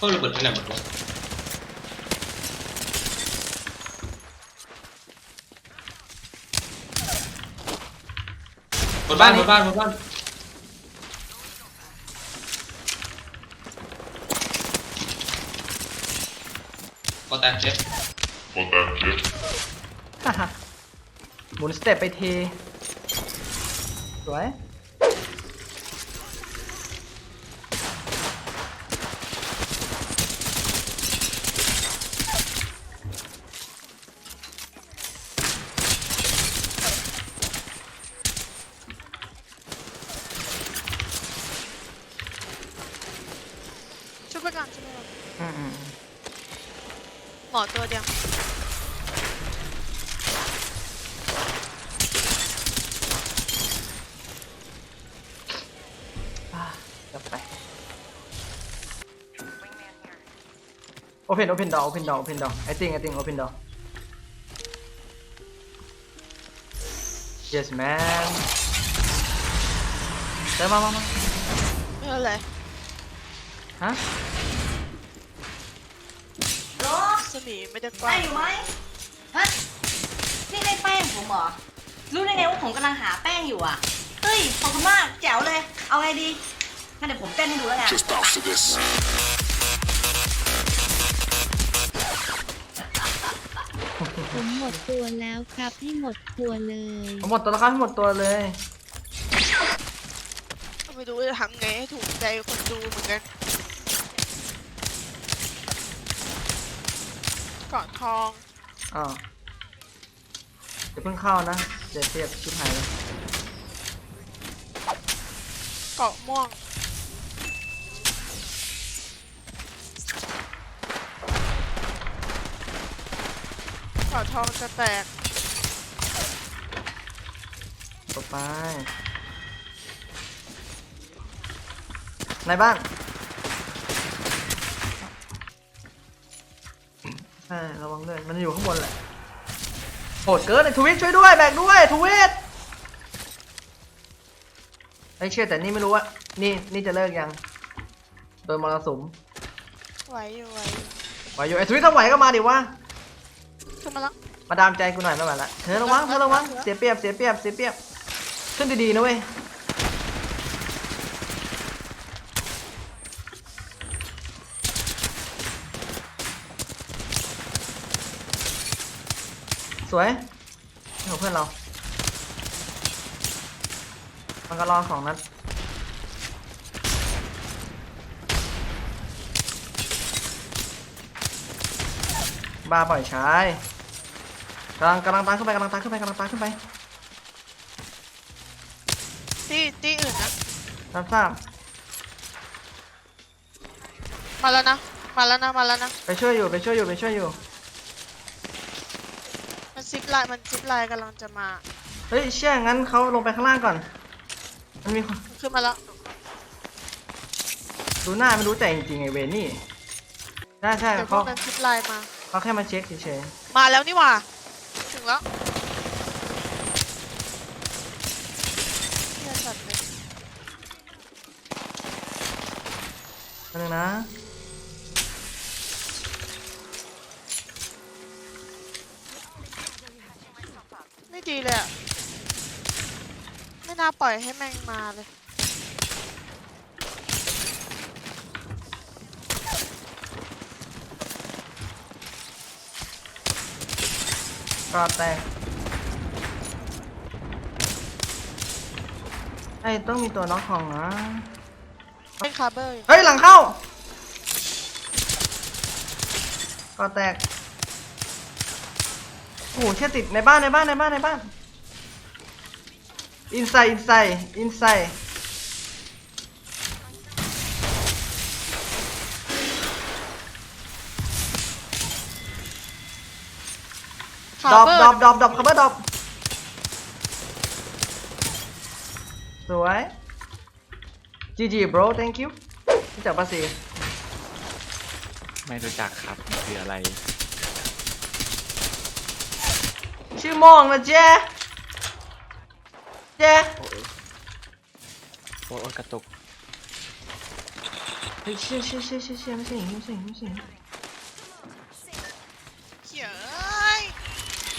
ก็ระเบิดไปไหนหมดวะบนบ้านบนบ้านบนบ้านก็แตกเจ็บฮ่าฮ่าหมุนสเต็ปไปทีสวย ไปก่อนช่วยไปก่อนอืมอืมอืมหมอตัวเดียวอ่าเดี๋ยวไป open open door open door open door I think I think open door yes man เดินมามามาไม่เป็นไรฮะ โลสมีไม่ได้กได้ว้างอยู่ไหมฮะนี่ได้แป้งผมเหรอ รู้ได้ไงว่าผมกำลังหาแป้งอยู่อะ เฮ้ยขอบคุณมากแจ๋วเลย เอาไงดี งั้นเดี๋ยวผมเต้นให้ดูแล้วกัน Just bounce to this. ผมหมดตัวแล้วครับให้หมดตัวเลยผมหมดตัวแล้วครับหมดตัวเลย ไม่รู้จะทำไงให้ถูกใจคนดูเหมือนกัน ก่อนทองอ่าวเดี๋ยวเพิ่งเข้านะ เดี๋ยวเสียบชิบหายเลยเกาะม่วงเกาะทองจะแตกต่อไปในบ้าน ใช่ระวังด้วยมันอยู่ข้างบนแหละโหดเกินไอ้ทวิตช่วยด้วยแบกด้วยทวิตไอ้เชื่อแต่นี่ไม่รู้ว่า นี่นี่จะเลิกยัง โดนมรสุมไหวอยู่ไหวอยู่ไหวอยู่ไอ้ทวิตถ้าไหวก็มาดิวะขึ้นมาแล้วมาดามใจกูหน่อยไม่ไหวละเธอระวังเธอระวังเสียเปรียบเสียเปรียบเสียเปรียบขึ้นดีๆนะเว้ย สวยนี่ของเพื่อนเรา มันก็รอของนัดบ้าปล่อยชายกำลังกำลังตามขึ้นไปกำลังตามขึ้นไปกำลังตามขึ้นไปที่ที่อื่นนะรับทราบมาแล้วนะ มาแล้วนะ มาแล้วนะ ไปช่วยอยู่ไปช่วยอยู่ไปช่วยอยู่มัน ซิปไลน์มันซิปไลน์กำลังจะมา เฮ้ยเชี่ยงั้นเขาลงไปข้างล่างก่อน มันมีคนมันขึ้นมาแล้ว ดูหน้าไม่รู้ใจจริงๆไอเวรนี่ใช่ใช่เดี๋ยวพเขาวกนั้นซิปไลน์มา เขาแค่มาเช็คเฉยมาแล้วนี่หว่า ถึงแล้วเหี้ยจัดเลยๆนั่นงนะ ไม่ดี เลยอะไม่น่าปล่อยให้แม่งมาเลยก็แตกไอ้ต้องมีตัวน็อกของนะเป็นคาร์เบอร์อยู่เฮ้ยหลังเข้าก็แตก โอ้โหแค่ติดในบ้านในบ้านในบ้านในบ้านอินไซอินไซอินไซคาดรอร์ปเบอร์ดรอปดรอปดรอปคับเบอร์ดรอปสวย GG bro thank you รู้จักภาษีไม่รู้จักครับมันคืออะไร ชื่อโมองนะเจ๊เจ๊โอ้ยกระตุกเฮ้ยเชี่ยเชี่ยเชี่ยเชี่ยเชี่ยไม่ใช่อย่างนี้ไม่ใช่อย่างนี้ไม่ใช่อย่างนี้เขียเอ้ย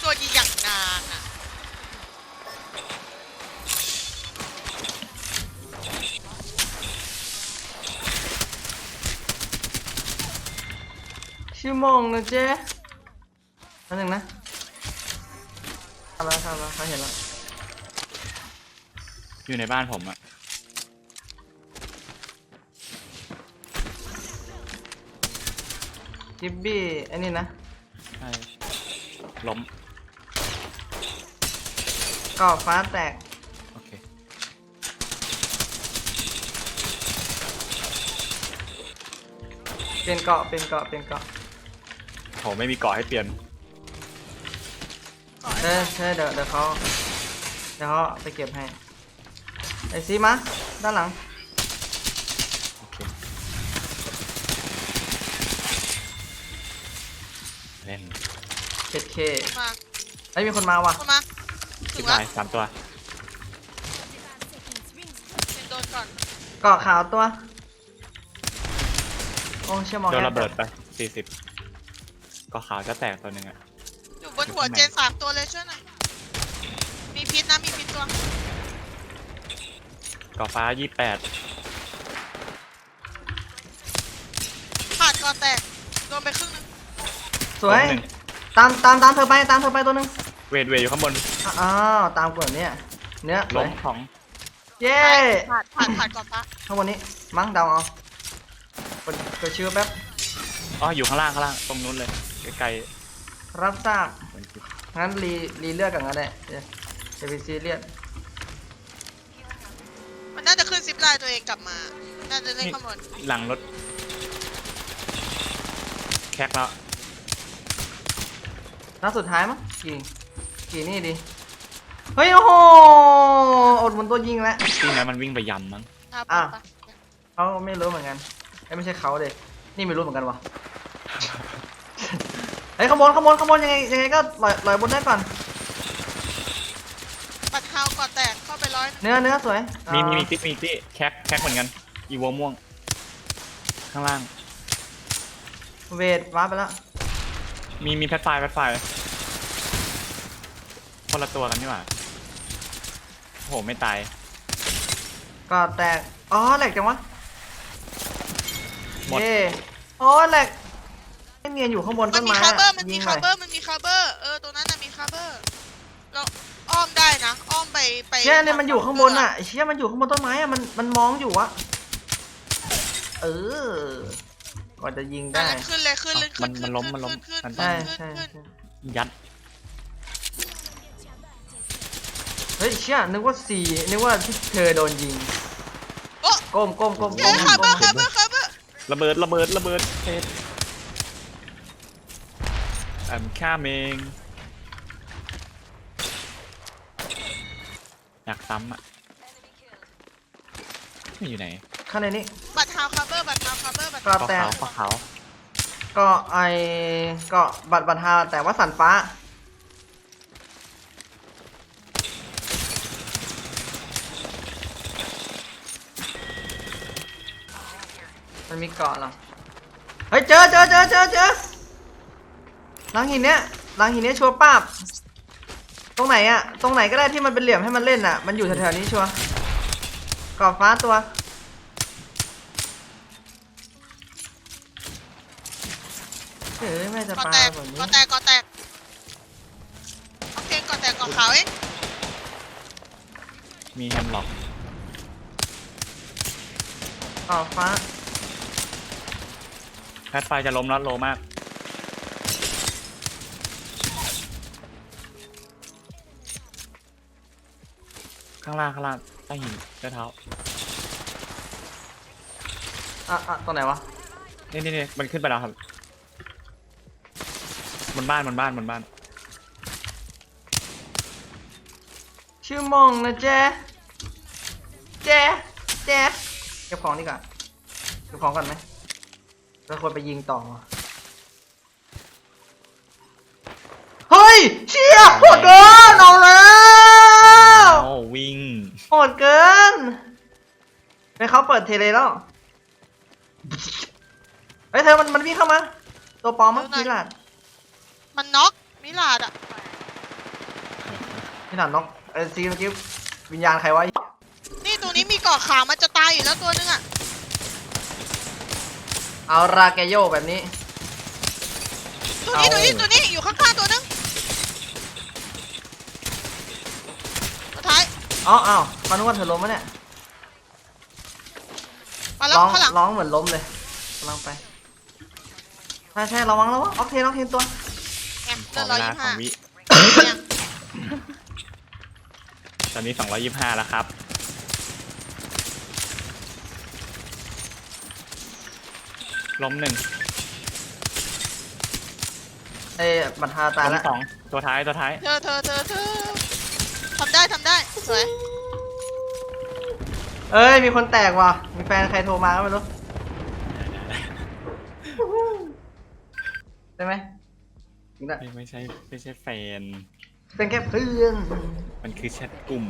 ตัวยิงอย่างนานอะชั่วโมงนะเจ๊อันหนึ่งนะ ทำแล้วทำแล้วเขาเห็นแล้วอยู่ในบ้านผมอะกิบบี้อันนี้นะใช่ล้ม ก่อฟ้าแตกโอเค เป็นเกาะเป็นเกาะเป็นเกาะ โห ไม่มีเกาะให้เปลี่ยนก่อน เออเออเดี๋ยวเดี๋ยวเขาเดี๋ยวเขาไปเก็บให้ไอซีมาด้านหลังโอเคเล่น 7K มาไอยมีคนมาว่ะเข้ามาถึสิงบแล้วลายสามตัวเป็นโดนก่อนเกาะขาวตัวโอ้เชื่อมองโดนแฮระเบิดไปสี่สิบก็ขาวจะแตกตัวหนึ่งอะอยู่บ นหัวเจนสามตัวเลยช่วยหน่อย มีพิษนะมีพิษตัวก็ฟ้ายี่แปดขาดก่อนแตก โดนไปครึ่งนึงสวย ตามตามตามเธอไปตามเธอไปตัวหนึงเวทเวทอยู่ข้างบนอ้าวตามกดเนี่ยเนื้อสล้วยมของเย้ขาดขาดขาดก่อนปะข้างบนนี้มั้งเดาเอากดกดชื่อแป๊บอ๋ออยู่ข้างล่างข้างล่างตรงนู้นเลยไกล รับทราบๆเหมือนกันงั้นรีรีเลือกกันก็ได้เดี๋ยวจะไปซีเรียสมันน่าจะขึ้นซิปไลน์ตัวเองกลับมา น่าจะเล่นข้างบนหลังรถ แคกแล้วนัดสุดท้ายมั้งกี่กี่นี่ดีเฮ้ยโอ้โหอดหมุนตัวยิงแล้วที่นั้นมันวิ่งไปยำมั้ง อะอะไปเขาไม่รู้เหมือนกันเอ้ยไม่ใช่เขาเลยนี่ไม่รู้เหมือนกันวะเฮ้ยขางบวนขางบวนขางบวนยังไงยังไงก็ลอยลอยบนได้ก่อนปัดเท้าก่อนแตกเข้าไปร้อยหนึ่งเนื้อเนื้อสวยมีมีมีเอ่อติ๊กมีติ๊กแคกแคกเหมือนกัน อีโวม่วง ข้างล่าง เวทว้าร์ปไปแล้วมีมีแพทไฟแพทไฟคนละตัวกันนี่หว่าโหไม่ตาย ก็แตก อ๋อแหลกจังวะหมด เย่อ๋อแหลกไม่ เนียนอยู่ข้างบนมัต้นนมีไม้คาอะร์เบอร์มันมียิงหน่คาอยร์เบอร์มันมีคาร์เบอร์เออตัวนั้นน่ะมีคาร์เบอร์เราอ้อมได้นะอ้อมไปไปเชี่ยเนี่ยมันอยู่ข้างบนอะไอ้เชี่ยมันอยู่ข้างบนต้นไม้อะมันมันมองอยู่อะเออกว่าจะยิงนั่ได้นแหละขึ้นเลยขึ้นเลยขึ้มันนมันล้มมันล้ม ขึ้นมันขึ้นใช่ขึ้นใช่ขึ้นใช่ยัดเฮ้ยเชี่ยนึกว่าสี่นึกว่าที่เธอโดนยิงโอ้ก้มก้มก้มเจก้อมคาร์เบก้อมร์คาร์เบอร์คาร์เบอร์ระเบิดระเบิดระเบิดเทส I'm coming อยากซ้ำอะไม่อยู่ไหนข้างในนี้บัตรเท้าคาร์เบอร์บัตรเท้าคาร์เบอร์บัตรก็ก็แตกขาวก็ขาวก็ไอก็บัตรบัตรฮาแต่ว่าสันฟ้า มันมีเกาะเหรอ เฮ้ยเจอเจอเจอเจอเจอ หลังหินเนี้ยหลังหินเนี้ยชัวร์ป้าบตรงไหนอะตรงไหนก็ได้ที่มันเป็นเหลี่ยมให้มันเล่นอะมันอยู่แถวๆนี้ชัวร์กรอบฟ้าตัวเฮ้ยแม่จะก่อปาแตกแบบนี้ก่อแตกก่อแตกโอเคก่อแตกก่อขาวเองมีแฮมล็อกกรอบฟ้าแพทไฟจะล้มแล้วโลมาก ข้างล่างข้างล่างใต้หินใต้เท้าอะอะตรงไหนวะนี่นี่นี่มันขึ้นไปแล้วครับบนบ้านบนบ้านบนบ้าน ชื่อมองนะเจ๊เจ๊เจ๊เก็บของดีกว่าเก็บของก่อนไหมเราควรไปยิงต่อเฮ้ยเชี่ยโหดเกินเอาแล้วโอ้วิ่งโห ดเกินไปเขาเปิดเทเลแล้วเฮ้ยเธอมันมันวิ่งเข้ามา ตัวปลอมมั้งมิลาดมันน็อกมิลาดอะมิลาดน็อกเออซีเมื่อกี้วิญญาณใครวะนี่ตัวนี้มีเกาะขาวมันจะตายอยู่แล้วตัวนึงอะเอาราแกโยแบบนี้ตัวนี้เอาตัวนี้ตัวนี้อยู่ข้างๆตัวนึงตัวท้าย อ๋ออ้าวมานึกว่าเธอล้มมะเนี่ยมาแล้วร้องข้างหลังร้องเหมือนล้มเลยกำลังไปใช่ใช่ระวังระวังออกเทนออกเทนตัว แอมขเดิอนเวร้อยลายี่สห้าองวิยังตอนนี้สองร้อยยี่ห้าแล้วครับ ล้มหนึ่งเอ้ยบัตรทาตายล้มแล้วสองตัวท้าย ตัวท้าย เธอเธอเธอเธอทำได้ทำได้ส วยเอ้ยมีคนแตกว่ะ มีแฟนใครโทรมาก็ไม่รู้ใช่ไหมจริงด้วยไม่ไม่ใช่ไม่ใช่แฟน เป็นแค่เพื่อนมันคือแชทกลุ่ม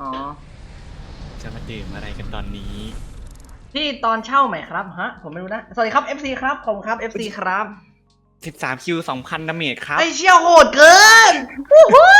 อ๋อ จะมาดื่มอะไรกันตอนนี้ ที่ตอนเช่าใหม่ครับฮะ ผมไม่รู้นะ สวัสดีครับ FC ครับผมครับ FC ครับ 13คิว2,000ดาเมจครับ ไอเชี่ยโหดเกินวู้ฮู้